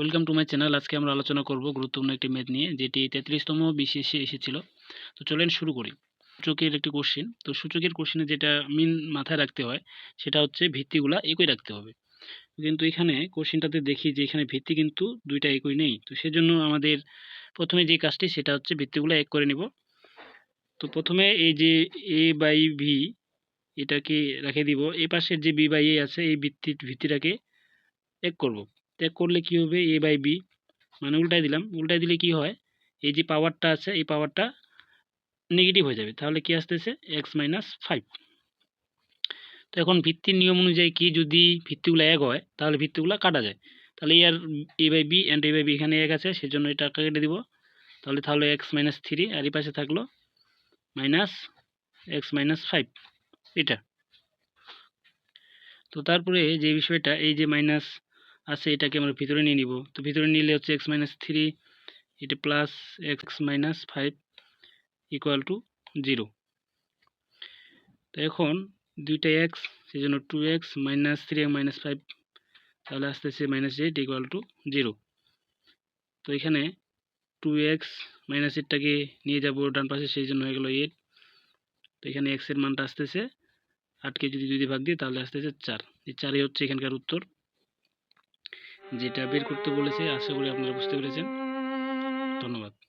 Welcome to my channel আজকে আমরা আলোচনা করব গুরুত্বপূর্ণ একটি ম্যাথ নিয়ে, যেটি তেত্রিশতম বিশেষে এসেছিল। তো চলেন শুরু করি। সূচকের একটি কোশ্চেন তো সূচকের কোশ্চেনে যেটা মিন মাথায় রাখতে হয়, সেটা হচ্ছে ভিত্তিগুলা একই রাখতে হবে। কিন্তু এখানে কোশ্চেনটাতে দেখি যে এখানে ভিত্তি কিন্তু দুইটা একই নেই। তো সেজন্য আমাদের প্রথমে যে কাজটি, সেটা হচ্ছে ভিত্তিগুলো এক করে নিব। তো প্রথমে এই যে এ বাই ভি এটাকে রেখে দিব। এই পাশের যে বি বাই এ আছে, এই ভিত্তি ভিত্তিটাকে এক করব। ত্যাগ করলে কি হবে এ বাই বি মানে উল্টাই দিলাম। উল্টাই দিলে কি হয়? এই যে পাওয়ারটা আছে, এই পাওয়ারটা নেগেটিভ হয়ে যাবে। তাহলে কি আসতেছে? এক্স মাইনাস ফাইভ তো এখন ভিত্তির নিয়ম অনুযায়ী কি যদি ভিত্তিগুলো এক হয়, তাহলে ভিত্তিগুলো কাটা যায়। তাহলে A R A by B and A by B এখানে এক আছে, সেজন্য এটা কেটে দিব। তাহলে তাহলে এক্স মাইনাস থ্রি আর এই পাশে থাকল মাইনাস এক্স মাইনাস ফাইভ এটা। তো তারপরে যে বিষয়টা, এই যে মাইনাস আছে, এটাকে আমরা ভিতরে নিয়ে নিব। তো ভিতরে নিলে হচ্ছে এক্স মাইনাস থ্রি এটা plus x minus five equal to zero তো এখন দুইটা এক্স সেই জন্য two x minus three minus five তাহলে আসতেছে minus eight equal to zero তো এখানে টু এক্স মাইনাস এইটটাকে নিয়ে যাব ডান পাশে, সেই জন্য হয়ে গেলো এইট তো এখানে এক্সের মানটা আসতেছে আটকে যদি দুই ভাগ দিই, তাহলে আসতেছে চার। এই চারই হচ্ছে এখানকার উত্তর। যেটা বের করতে বলেছে আশা করি আপনারা বুঝতে পেরেছেন। ধন্যবাদ।